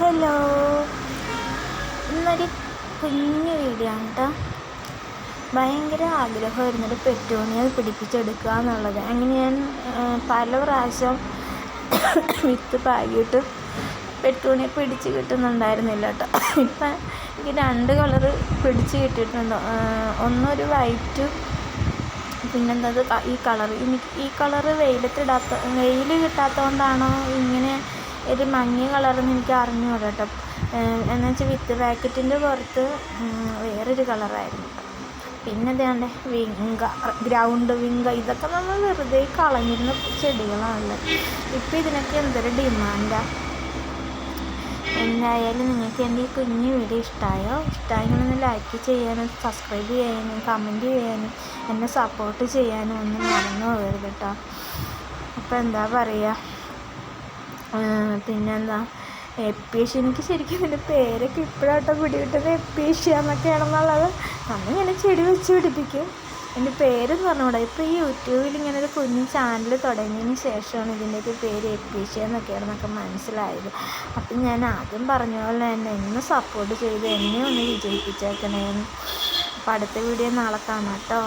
Hello. ഇന്നൊരു കുഞ്ഞു video ആണ് കേട്ടോ ഭയങ്കര ആഗ്രഹമായിരുന്നു ഒരു പെറ്റോണിയ പിടിപ്പിച്ചെടുക്കുക എന്നുള്ളത്. അങ്ങനെ ഞാൻ പല പ്രാവശ്യം വിത്ത് പാകിയിട്ട് പെറ്റൂണിയ പിടിച്ച് കിട്ടുന്നുണ്ടായിരുന്നില്ല കേട്ടോ ഇപ്പം എനിക്ക് രണ്ട് കളറ് പിടിച്ച് കിട്ടിയിട്ടുണ്ട്. ഒന്നൊരു വൈറ്റും പിന്നെന്താ ഈ കളർ എനിക്ക് ഈ കളറ് വെയിലത്തിടാത്ത വെയിൽ കിട്ടാത്തതുകൊണ്ടാണോ ഇങ്ങനെ ഒരു മഞ്ഞ കളറെന്ന് എനിക്ക് അറിഞ്ഞു കേട്ടോ. എന്ന് വെച്ചാൽ വിത്ത് പാക്കറ്റിന്റെ പുറത്ത് വേറൊരു കളറായിരുന്നു. പിന്നെ ഇതാണ്ട് വിങ്ക ഗ്രൗണ്ട് വിങ്ക ഇതൊക്കെ നമ്മൾ വെറുതെ കളഞ്ഞിരുന്ന ചെടികളാണല്ലോ. ഇപ്പം ഇതിനൊക്കെ എന്തൊരു ഡിമാൻഡാണ് എന്തായാലും നിങ്ങൾക്ക് എന്റെ ഈ കുഞ്ഞു വീഡിയോ ഇഷ്ടമായോ ഇഷ്ടമായെങ്കിൽ ഒന്ന് ലൈക്ക് ചെയ്യാനും സബ്സ്ക്രൈബ് ചെയ്യാനും കമന്റ് ചെയ്യാനും എന്നെ സപ്പോർട്ട് ചെയ്യാനും ഒന്നും മറന്നു പോകരുത് കേട്ടോ. അപ്പോൾ എന്താ പറയുക പിന്നെന്താ? എപ്പേഷ്യ എനിക്ക് ശരിക്കും ഇതിന്റെ പേരൊക്കെ ഇപ്പോഴാട്ടോ പിടികിട്ടത് എപ്പേഷ്യ എന്നൊക്കെയാണെന്നുള്ളത് അന്നിങ്ങനെ ചെടി വെച്ച് പിടിപ്പിക്കും. എന്റെ പേരെന്ന് പറഞ്ഞുകൂടാ? ഇപ്പോൾ ഈ യൂട്യൂബിൽ ഇങ്ങനെ ഒരു കുഞ്ഞു ചാനൽ തുടങ്ങിയതിന് ശേഷമാണ് ഇതിന്റെയൊക്കെ പേര് എപ്പേഷ്യ എന്നൊക്കെയാണെന്നൊക്കെ മനസ്സിലായത്. അപ്പം ഞാൻ ആദ്യം പറഞ്ഞ പോലെ തന്നെ എന്നെ സപ്പോർട്ട് ചെയ്ത് എന്നെ ഒന്ന് വിജയിപ്പിച്ചേക്കണേന്ന്. അപ്പോൾ അടുത്ത വീഡിയോ നാളെ കാണാം കേട്ടോ.